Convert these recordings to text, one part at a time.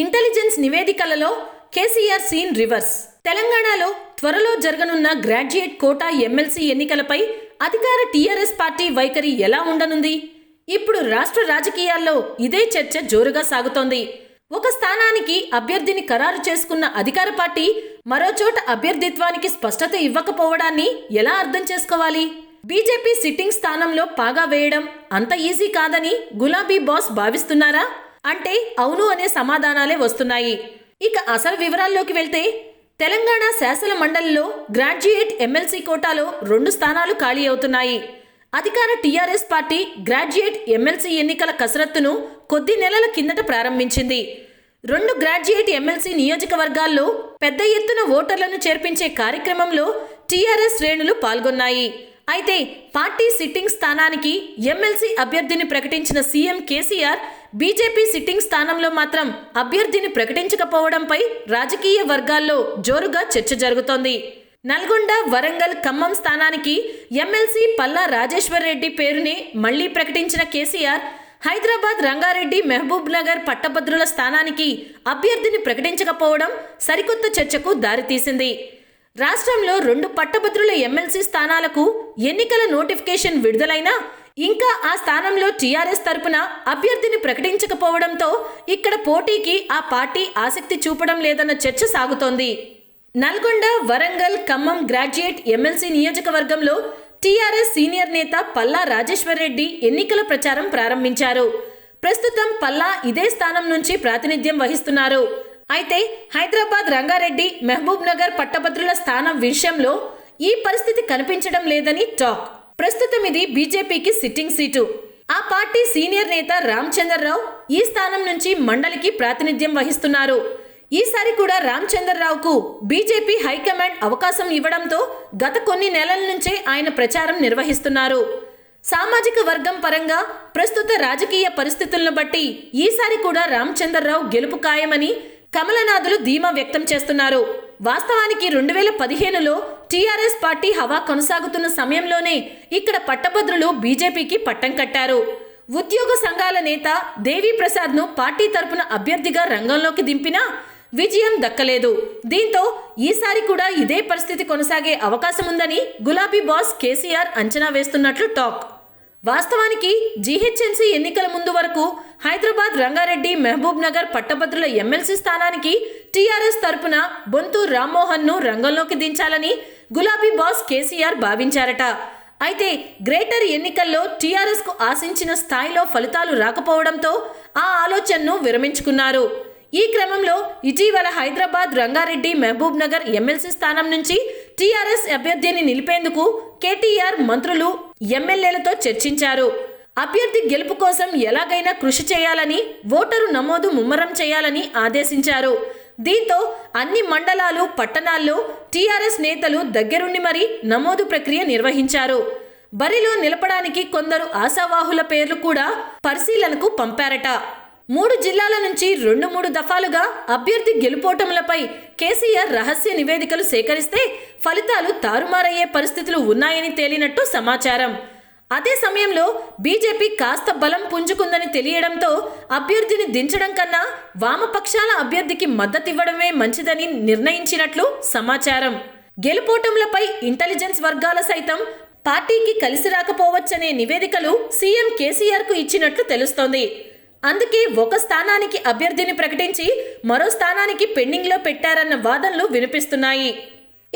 Intelligence నివేదికలలో KCR scene reverse. తెలంగాణలో త్వరలో జరగనున్న గ్రాడ్యుయేట్ కోటా ఎమ్మెల్సీ ఎన్నికలపై అధికార టీఆర్ఎస్ పార్టీ వైఖరి ఎలా ఉండనుంది? ఇప్పుడు రాష్ట్ర రాజకీయాల్లో ఇదే చర్చ జోరుగా సాగుతోంది. ఒక స్థానానికి అభ్యర్థిని ఖరారు చేసుకున్న అధికార పార్టీ మరోచోట అభ్యర్థిత్వానికి స్పష్టత ఇవ్వకపోవడాన్ని ఎలా అర్థం చేసుకోవాలి? బీజేపీ సిట్టింగ్ స్థానంలో పాగా వేయడం అంత ఈజీ కాదని గులాబీ బాస్ భావిస్తున్నారా? అంటే అవును అనే సమాధానాలే వస్తున్నాయి. ఇక అసలు వివరాల్లోకి వెళ్తే తెలంగాణ శాసన మండలిలో గ్రాడ్యుయేట్ ఎమ్మెల్సీ కోటాలో రెండు స్థానాలు ఖాళీ అవుతున్నాయి. అధికార టీఆర్ఎస్ పార్టీ గ్రాడ్యుయేట్ ఎమ్మెల్సీ ఎన్నికల కసరత్తును కొద్ది నెలల కిందట ప్రారంభించింది. రెండు గ్రాడ్యుయేట్ ఎమ్మెల్సీ నియోజకవర్గాల్లో పెద్ద ఎత్తున ఓటర్లను చేర్పించే కార్యక్రమంలో టీఆర్ఎస్ శ్రేణులు పాల్గొన్నాయి. అయితే పార్టీ సిట్టింగ్ స్థానానికి ఎమ్మెల్సీ అభ్యర్థిని ప్రకటించిన సీఎం కేసీఆర్ బీజేపీ సిట్టింగ్ స్థానంలో మాత్రం అభ్యర్థిని ప్రకటించకపోవడంపై రాజకీయ వర్గాల్లో జోరుగా చర్చ జరుగుతోంది. నల్గొండ వరంగల్ ఖమ్మం స్థానానికి ఎమ్మెల్సీ పల్లా రాజేశ్వర్ రెడ్డి పేరుని మళ్ళీ ప్రకటించిన కేసీఆర్ హైదరాబాద్ రంగారెడ్డి మహబూబ్ నగర్ పట్టభద్రుల స్థానానికి అభ్యర్థిని ప్రకటించకపోవడం సరికొత్త చర్చకు దారితీసింది. రాష్ట్రంలో రెండు పట్టభద్రుల ఎమ్మెల్సీ స్థానాలకు ఎన్నికల నోటిఫికేషన్ విడుదలైనా ఇంకా ఆ స్థానంలో టీఆర్ఎస్ తరపున అభ్యర్థిని ప్రకటించకపోవడంతో ఇక్కడ పోటీకి ఆ పార్టీ ఆసక్తి చూపడం లేదన్న చర్చ సాగుతోంది. నల్గొండ వరంగల్ ఖమ్మం గ్రాడ్యుయేట్ ఎమ్మెల్సీ నియోజకవర్గంలో టీఆర్ఎస్ సీనియర్ నేత పల్లా రాజేశ్వర్ రెడ్డి ఎన్నికల ప్రచారం ప్రారంభించారు. ప్రస్తుతం పల్లా ఇదే స్థానం నుంచి ప్రాతినిధ్యం వహిస్తున్నారు. అయితే హైదరాబాద్ రంగారెడ్డి మహబూబ్ నగర్ పట్టభద్రుల స్థానం విషయంలో ఈ పరిస్థితి కనిపించడం లేదని టాక్. ప్రస్తుతం ఇది బీజేపీకి సిట్టింగ్ సీటు. ఆ పార్టీ సీనియర్ నేత రామచంద్రరావు ఈ స్థానం నుంచి మండలికి ప్రాతినిధ్యం వహిస్తున్నారు. ఈసారి కూడా రామచంద్రరావుకు బీజేపీ హైకమాండ్ అవకాశం ఇవ్వడంతో గత కొన్ని నెలల నుంచే ఆయన ప్రచారం నిర్వహిస్తున్నారు. సామాజిక వర్గం పరంగా ప్రస్తుత రాజకీయ పరిస్థితులను బట్టి ఈసారి కూడా రామచంద్రరావు గెలుపు ఖాయమని కమలనాథులు ధీమా వ్యక్తం చేస్తున్నారు. వాస్తవానికి రెండు వేల పదిహేనులో టీఆర్ఎస్ పార్టీ హవా కొనసాగుతున్న సమయంలోనే ఇక్కడ పట్టభద్రులు బీజేపీకి పట్టం కట్టారు. ఉద్యోగ సంఘాల నేత దేవి ప్రసాద్ను పార్టీ తరపున అభ్యర్థిగా రంగంలోకి దింపినా విజయం దక్కలేదు. దీంతో ఈసారి కూడా ఇదే పరిస్థితి కొనసాగే అవకాశం ఉందని గులాబీ బాస్ కేసీఆర్ అంచనా వేస్తున్నట్లు టాక్. వాస్తవానికి జీహెచ్ఎంసీ ఎన్నికల ముందు వరకు హైదరాబాద్ రంగారెడ్డి మహబూబ్ నగర్ పట్టభద్రుల ఎమ్మెల్సీ స్థానానికి టీఆర్ఎస్ తరపున బొంతు రామ్మోహన్ను రంగంలోకి దించాలని గులాబీ బాస్ కేసీఆర్ భావించారట. అయితే గ్రేటర్ ఎన్నికల్లో టీఆర్ఎస్కు ఆశించిన స్థాయిలో ఫలితాలు రాకపోవడంతో ఆ ఆలోచనను విరమించుకున్నారు. ఈ క్రమంలో ఇటీవల హైదరాబాద్ రంగారెడ్డి మహబూబ్ నగర్ ఎమ్మెల్సీ స్థానం నుంచి టీఆర్ఎస్ అభ్యర్థిని నిలిపేందుకు కేటీఆర్ మంత్రులు ఎమ్మెల్యేలతో చర్చించారు. అభ్యర్థి గెలుపు కోసం ఎలాగైనా కృషి చేయాలని ఓటరు నమోదు ముమ్మరం చేయాలని ఆదేశించారు. దీంతో అన్ని మండలాలు పట్టణాల్లో టీఆర్ఎస్ నేతలు దగ్గరుండి మరీ నమోదు ప్రక్రియ నిర్వహించారు. బరిలో నిలపడానికి కొందరు ఆశావాహుల పేర్లు కూడా పరిశీలనకు పంపారట. మూడు జిల్లాల నుంచి రెండు మూడు దఫాలుగా అభ్యర్థి గెలుపోటములపై కేసీఆర్ రహస్య నివేదికలు సేకరిస్తే ఫలితాలు తారుమారయ్యే పరిస్థితులు ఉన్నాయని తేలినట్టు సమాచారం. అదే సమయంలో బీజేపీ కాస్త బలం పుంజుకుందని తెలియడంతో అభ్యర్థిని దించడం కన్నా వామపక్షాల అభ్యర్థికి మద్దతివ్వడమే మంచిదని నిర్ణయించినట్లు సమాచారం. గెలుపోటములపై ఇంటెలిజెన్స్ వర్గాల సైతం పార్టీకి కలిసి రాకపోవచ్చనే నివేదికలు సీఎం కేసీఆర్కు ఇచ్చినట్లు తెలుస్తోంది. అందుకే ఒక స్థానానికి అభ్యర్థిని ప్రకటించి మరో స్థానానికి పెండింగ్లో పెట్టారన్న వాదనలు వినిపిస్తున్నాయి.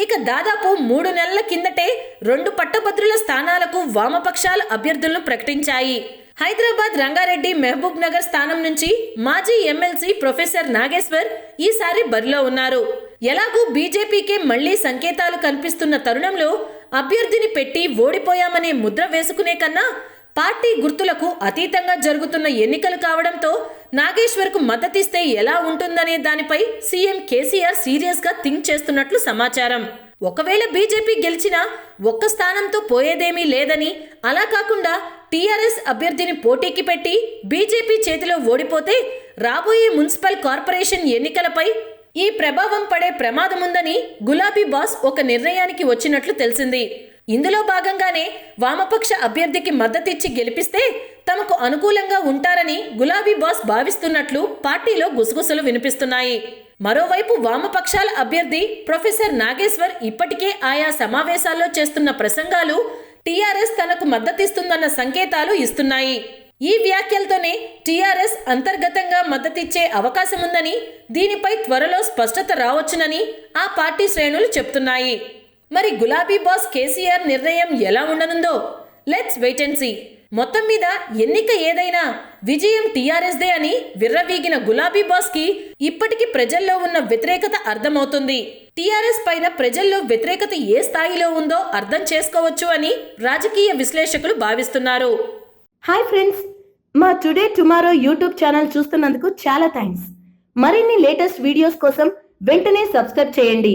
ఇక దాదాపు మూడు నెలల కిందటే రెండు పట్టభద్రుల స్థానాలకు వామపక్షాల అభ్యర్థులను ప్రకటించాయి. హైదరాబాద్ రంగారెడ్డి మహబూబ్ నగర్ స్థానం నుంచి మాజీ ఎమ్మెల్సీ ప్రొఫెసర్ నాగేశ్వర్ ఈసారి బరిలో ఉన్నారు. ఎలాగూ బీజేపీకే మళ్ళీ సంకేతాలు కనిపిస్తున్న తరుణంలో అభ్యర్థిని పెట్టి ఓడిపోయామనే ముద్ర వేసుకునే కన్నా పార్టీ గుర్తులకు అతీతంగా జరుగుతున్న ఎన్నికలు కావడంతో నాగేశ్వర్కు మద్దతిస్తే ఎలా ఉంటుందనే దానిపై సీఎం కేసీఆర్ సీరియస్గా థింక్ చేస్తున్నట్లు సమాచారం. ఒకవేళ బీజేపీ గెలిచినా ఒక్క స్థానంతో పోయేదేమీ లేదని అలా కాకుండా టీఆర్ఎస్ అభ్యర్థిని పోటీకి పెట్టి బీజేపీ చేతిలో ఓడిపోతే రాబోయే మున్సిపల్ కార్పొరేషన్ ఎన్నికలపై ఈ ప్రభావం పడే ప్రమాదముందని గులాబీ బాస్ ఒక నిర్ణయానికి వచ్చినట్లు తెలిసింది. ఇందులో భాగంగానే వామపక్ష అభ్యర్థికి మద్దతిచ్చి గెలిపిస్తే తమకు అనుకూలంగా ఉంటారని గులాబీ బాస్ భావిస్తున్నట్లు పార్టీలో గుసగుసలు వినిపిస్తున్నాయి. మరోవైపు వామపక్షాల అభ్యర్థి ప్రొఫెసర్ నాగేశ్వర్ ఇప్పటికే ఆయా సమావేశాల్లో చేస్తున్న ప్రసంగాలు టీఆర్ఎస్ తనకు మద్దతిస్తుందన్న సంకేతాలు ఇస్తున్నాయి. ఈ వ్యాఖ్యలతోనే టీఆర్ఎస్ అంతర్గతంగా మద్దతిచ్చే అవకాశముందని దీనిపై త్వరలో స్పష్టత రావచ్చునని ఆ పార్టీ శ్రేణులు చెప్తున్నాయి. మరి గులాబీ బాస్ కేసీఆర్ నిర్ణయం ఎలా ఉండనుందో? లెట్స్ వెయిట్ అండ్ సీ మొత్తం మీద ఎన్నిక ఏదైనా విజయం టీఆర్ఎస్దే అని విర్రవీగిన గులాబీ బాస్కి ఇప్పటికి ప్రజల్లో ఉన్న వ్యతిరేకత అర్థమవుతుంది. టీఆర్ఎస్ పైన ప్రజల్లో వ్యతిరేకత ఏ స్థాయిలో ఉందో అర్థం చేసుకోవచ్చు అని రాజకీయ విశ్లేషకులు భావిస్తున్నారు. హాయ్ ఫ్రెండ్స్ మా టుడే టుమారో యూట్యూబ్ ఛానల్ చూస్తున్నందుకు చాలా థ్యాంక్స్ మరిన్ని లేటెస్ట్ వీడియోస్ కోసం వెంటనే సబ్స్క్రైబ్ చేయండి.